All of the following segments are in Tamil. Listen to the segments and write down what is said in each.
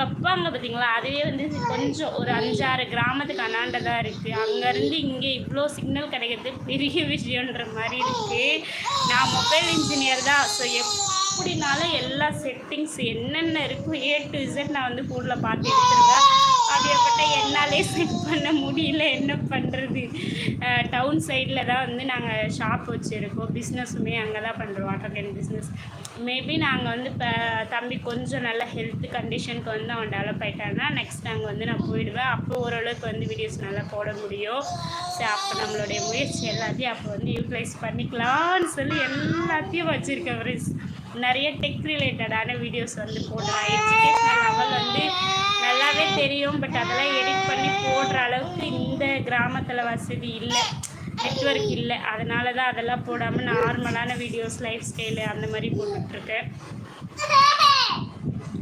வைப்பாங்க பார்த்தீங்களா? அதுவே வந்து கொஞ்சம் ஒரு அஞ்சாறு கிராமத்துக்கு அண்ணாண்டதாக இருக்குது அங்கேருந்து இங்கே இவ்வளோ சிக்னல் கிடைக்கிறது பெரிய விஷயன்ற மாதிரி இருக்குது நான் மொபைல் இன்ஜினியர் தான். ஸோ எப்படினாலும் எல்லா செட்டிங்ஸ் என்னென்ன இருக்கோ ஏ டு இசட் நான் வந்து ஃபோனில் பார்த்து எடுத்துருவேன். அப்படியேப்பட்ட என்னாலே செட் பண்ண முடியல. என்ன பண்ணுறது டவுன் சைடில் தான் வந்து நாங்கள் ஷாப் வச்சுருக்கோம். பிஸ்னஸுமே அங்கே தான் பண்ணுறோம் வாட்டர் கேன் பிஸ்னஸ் மேபி நாங்கள் வந்து இப்போ தம்பி கொஞ்சம் நல்ல ஹெல்த் கண்டிஷனுக்கு வந்து அவன் டெவலப் ஆகிட்டான்னா நெக்ஸ்ட் அங்கே வந்து நான் போயிடுவேன். அப்போ ஓரளவுக்கு வந்து வீடியோஸ் நல்லா போட முடியும். சரி அப்போ நம்மளுடைய முயற்சி எல்லாத்தையும் அப்போ வந்து யூட்டிலைஸ் பண்ணிக்கலாம்னு சொல்லி எல்லாத்தையும் வச்சுருக்கேன் ஃப்ரெண்ட்ஸ் நிறைய டெக் ரிலேட்டடான வீடியோஸ் வந்து போடுறேன் எஜுகேஷனல் லெவல் வந்து நல்லாவே தெரியும் பட் அதெல்லாம் எடிட் பண்ணி போடுற அளவுக்கு இந்த கிராமத்தில் வசதி இல்லை நெட்ஒர்க் இல்லை. அதனால தான் அதெல்லாம் போடாமல் நார்மலான வீடியோஸ் லைஃப் ஸ்டைலு அந்த மாதிரி போட்டுட்ருக்கேன்.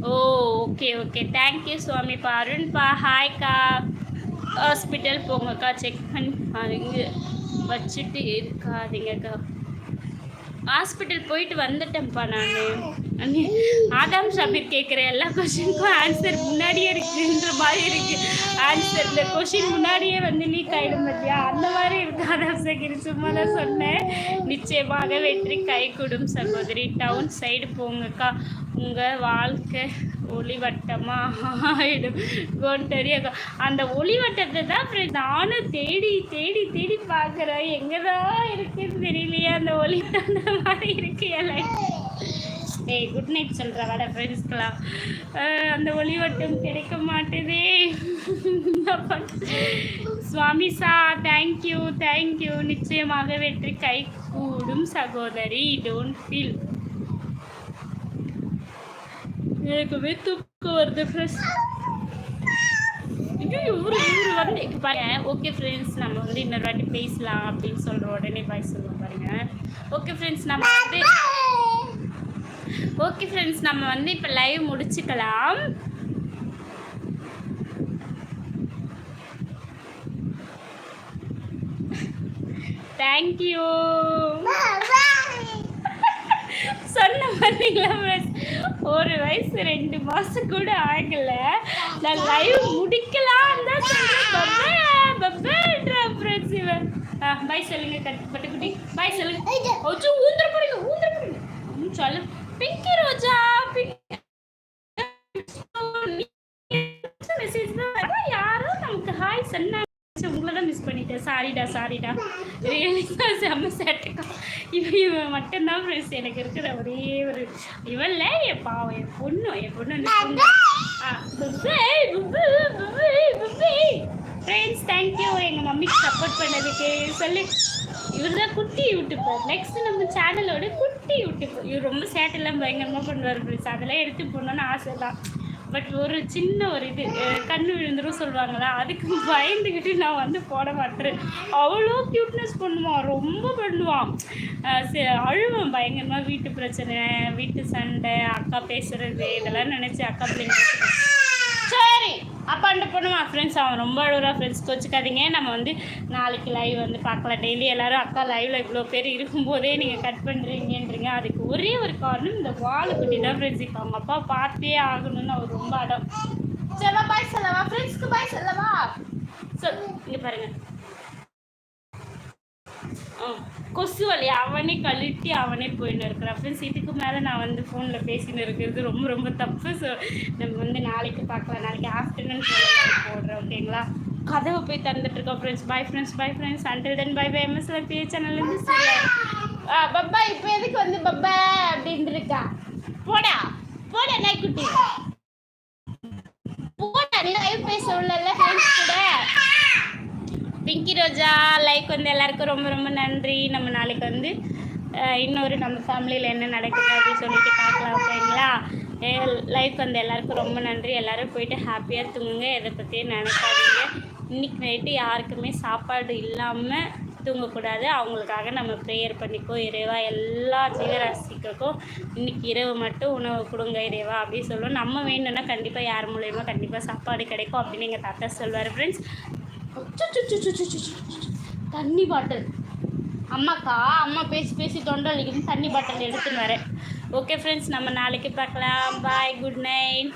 ஓ ஓகே ஓகே தேங்க்யூ சுவாமிப்பா அருண்பா ஹாய்க்கா ஹாஸ்பிட்டல் போங்கக்கா செக் பண்ணி பாருங்க. வச்சுட்டு இருக்காதீங்கக்கா. ஹாஸ்பிட்டல் போயிட்டு வந்துட்டேன்ப்பா நான். ஆதாம் ஷாபிர் கேட்குற எல்லா கொஷினுக்கும் ஆன்சர் முன்னாடியே இருக்குன்ற மாதிரி இருக்கு. ஆன்சர் இந்த கொஷின் முன்னாடியே வந்து லீக் ஆகிடும் பார்த்தியா அந்த மாதிரி இருக்கு ஆதாம் சகிர் சும்மா தான் சொன்னேன். நிச்சயமாக வெற்றி கை கொடும் சகோதரி. டவுன் சைடு போங்கக்கா. உங்கள் வாழ்க்கை ஒளிவட்டமாக ஆயிடும். கொண்டறியக்கா அந்த ஒளிவட்டத்தை தான் அப்புறம் நானும் தேடி தேடி தேடி பார்க்குறேன். எங்கே தான் இருக்குன்னு தெரியலையே அந்த ஒளிவட்டம் அந்த மாதிரி இருக்கு ஏய் குட் நைட் சொல்கிற வர ஃப்ரெண்ட்ஸ்க்கெலாம் அந்த ஒளிவட்டம் கிடைக்க மாட்டேதே. சுவாமி சா தேங்க்யூ தேங்க்யூ நிச்சயமாக வெற்றி கை கூடும் சகோதரி. டோன்ட் ஃபீல் எனக்குமே தூக்கம் வருது ஃப்ரெண்ட்ஸ் ஐயோ இவரு இவரு வந்து பாருங்க. ஓகே ஃப்ரெண்ட்ஸ் நம்ம வந்து இன்னொரு வாட்டி பேசலாம் அப்படின்னு சொல்கிற உடனே பாய் சொல்லுவோம் பாருங்க. ஓகே ஃப்ரெண்ட்ஸ் நம்ம வந்து ஓகே ஃப்ரெண்ட்ஸ் நம்ம வந்து இப்போ லைவ் முடிச்சுக்கலாம். தேங்க்யூ சொன்ன பார்த்தீங்களா ஒரு வயசு ரெண்டு மாதம் கூட ஆகல. நான் லைவ் முடிக்கலாம் தான் சொல்கிறேன் பாய் சொல்லுங்க கட் பட்டுக்குட்டி. பாய் சொல்லுங்க. ஊந்திர உங்களை தான் மிஸ் பண்ணிட்டேன். சாரிடா சாரிடா ரியலிங்கா செம்ம சேட்டுக்கா இவன் இவன் மட்டும்தான் ஃப்ரெண்ட்ஸ் எனக்கு இருக்கிற ஒரே ஒரு இவன்ல என் பாவம் என் பொண்ணு என் பொண்ணு ஃப்ரெண்ட்ஸ் தேங்க்யூ எங்கள் மம்மிக்கு சப்போர்ட் பண்ணதுக்கு சொல்லு. இவர் தான் குட்டி யூடியூப்பர் நெக்ஸ்ட் நம்ம சேனலோட குட்டி யூடியூப்பர் இவர் ரொம்ப சேட்டெல்லாம் பயங்கரமாக பண்ணுவார் ஃப்ரெண்ட்ஸ் அதெல்லாம் எடுத்து போடணும்னு ஆசை தான் பட் ஒரு சின்ன ஒரு இது கண்ணு விழுந்துரும் சொல்லுவாங்களா? அதுக்கு பயந்துக்கிட்டு நான் வந்து போட மாட்டேன். அவ்வளோ க்யூட்னஸ் பண்ணுவான் ரொம்ப பண்ணுவான் அஹ், அழுவான் பயங்கரமாக வீட்டு பிரச்சனை வீட்டு சண்டை அக்கா பேசுறது இதெல்லாம் நினச்சி அக்கா பிள்ளைங்க சரி அப்பாண்ட பண்ணுமா ஃப்ரெண்ட்ஸ் அவன் ரொம்ப அழுகுறா. ஃப்ரெண்ட்ஸ் கோச்சிக்காதீங்க. நம்ம வந்து நாளைக்கு லைவ் வந்து பார்க்கலாம். டெய்லி எல்லாரும் அக்கா லைவ்ல இவ்வளோ பேர் இருக்கும்போதே நீங்கள் கட் பண்ணுறீங்கன்றீங்க அதுக்கு ஒரே ஒரு காரணம் இந்த வாழைக்குட்டி தான் ஃப்ரெண்ட்ஸ் இப்போ அவங்க அப்பா பார்த்தே ஆகணும்னு அவர் ரொம்ப அடம். சரி பாய் சொல்லவா ஃப்ரெண்ட்ஸ்க்கு பாய் சொல்லவா சொல் இங்கே பாருங்க. கொசு வலி அவனே கழட்டி அவனே போயின்னு இருக்கிறான். ஃப்ரெண்ட்ஸ் இதுக்கு மேலே நான் வந்து ஃபோனில் பேசின்னு இருக்கிறது ரொம்ப ரொம்ப தப்பு. ஸோ நம்ம வந்து நாளைக்கு பார்க்கலாம். நாளைக்கு ஆஃப்டர்நூன் போடுறோம் ஓகேங்களா கதவை போய் தந்துட்டுருக்கோம் friends bye friends bye friends until then bye bye எம்எஸ்ல பே சேனல்லேருந்து சரியா பப்பா இப்போ எதுக்கு வந்து பப்பா அப்படின்னு இருக்கா? போடா. போடா நாய்க்குட்டி போடா நீ லைவ் பேச உள்ளல. ரோஜா லைக் வந்து எல்லாருக்கும் ரொம்ப ரொம்ப நன்றி. நம்ம நாளைக்கு வந்து இன்னொரு நம்ம ஃபேமிலியில் என்ன நடக்குது அப்படின்னு சொல்லிட்டு பார்க்கலாம் ஓகேங்களா லைஃப் வந்து எல்லாருக்கும் ரொம்ப நன்றி. எல்லோரும் போயிட்டு ஹாப்பியாக தூங்குங்க. எதை பற்றியும் நினைக்காதீங்க. இன்னைக்கு நைட்டு யாருக்குமே சாப்பாடு இல்லாமல் தூங்கக்கூடாது. அவங்களுக்காக நம்ம ப்ரேயர் பண்ணிக்கோ. இறைவா எல்லா ஜீவராசிக்கும் இன்றைக்கி இரவு மட்டும் உணவு கொடுங்க இறைவா அப்படின்னு சொல்லுவோம். நம்ம வேணும்னா கண்டிப்பாக யார் மூலயமா கண்டிப்பாக சாப்பாடு கிடைக்கும் அப்படின்னு எங்கள் தாத்தா சொல்வார் ஃப்ரெண்ட்ஸ் தண்ணி பாட்டில். அம்மாக்கா அம்மா பேசி பேசி தொண்டை வலிக்குதுன்னு தண்ணி பாட்டில் எடுத்துன்னு வரேன். ஓகே ஃப்ரெண்ட்ஸ் நம்ம நாளைக்கு பார்க்கலாம். Bye good night